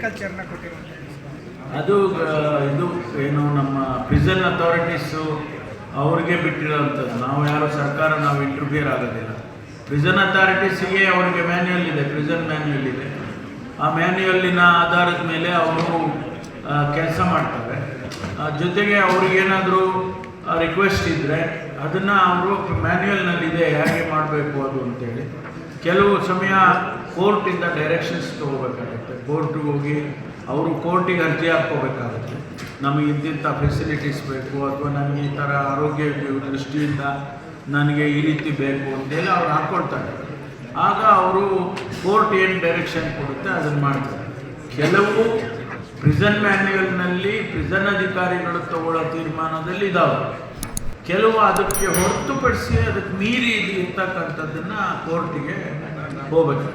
ಅಗ್ರಿಕಲ್ಚರ್ನ ಅದು ಇದು ಏನು ನಮ್ಮ ಪ್ರಿಸನ್ ಅಥಾರಿಟೀಸು ಅವ್ರಿಗೆ ಬಿಟ್ಟಿರೋವಂಥದ್ದು. ನಾವು ಯಾರು ಸರ್ಕಾರ, ನಾವು ಇಂಟರ್ಫಿಯರ್ ಆಗೋದಿಲ್ಲ. ಪ್ರಿಸನ್ ಅಥಾರಿಟೀಸಿಗೆ ಅವರಿಗೆ ಮ್ಯಾನ್ಯುಯಲ್ ಇದೆ ಪ್ರಿಸನ್ ಮ್ಯಾನ್ಯುಯಲ್ ಇದೆ. ಆ ಮ್ಯಾನ್ಯುಯಲ್ಲಿನ ಆಧಾರದ ಮೇಲೆ ಅವರು ಕೆಲಸ ಮಾಡ್ತಾರೆ. ಜೊತೆಗೆ ಅವ್ರಿಗೇನಾದರೂ ರಿಕ್ವೆಸ್ಟ್ ಇದ್ದರೆ ಅದನ್ನು ಅವರು ಮ್ಯಾನ್ಯಲ್ನಲ್ಲಿದೆ ಹೇಗೆ ಮಾಡಬೇಕು ಅದು ಅಂತೇಳಿ. ಕೆಲವು ಸಮಯ ಕೋರ್ಟಿಂದ ಡೈರೆಕ್ಷನ್ಸ್ ತೊಗೋಬೇಕಾಗುತ್ತೆ. ಕೋರ್ಟಿಗೆ ಹೋಗಿ ಅವರು ಕೋರ್ಟಿಗೆ ಅರ್ಜಿ ಹಾಕ್ಕೋಬೇಕಾಗುತ್ತೆ. ನಮಗೆ ಇಂತಿಂಥ ಫೆಸಿಲಿಟೀಸ್ ಬೇಕು, ಅಥವಾ ನನಗೆ ಈ ಥರ ಆರೋಗ್ಯ ದೃಷ್ಟಿಯಿಂದ ನನಗೆ ಈ ರೀತಿ ಬೇಕು ಅಂತೇಳಿ ಅವ್ರು ಹಾಕ್ಕೊಳ್ತಾರೆ. ಆಗ ಅವರು ಕೋರ್ಟ್ ಏನು ಡೈರೆಕ್ಷನ್ ಕೊಡುತ್ತೆ ಅದನ್ನು ಮಾಡ್ತಾರೆ. ಕೆಲವು ಪ್ರಿಸನ್ ಮ್ಯಾನ್ಯುಯಲ್ನಲ್ಲಿ ಪ್ರಿಸನ್ ಅಧಿಕಾರಿಗಳು ತಗೊಳ್ಳೋ ತೀರ್ಮಾನದಲ್ಲಿ ಇದಾವೆ. ಕೆಲವು ಅದಕ್ಕೆ ಹೊರತುಪಡಿಸಿ ಅದಕ್ಕೆ ಮೀರಿ ಇರ್ತಕ್ಕಂಥದ್ದನ್ನು ಕೋರ್ಟಿಗೆ ಹೋಗ್ಬೇಕು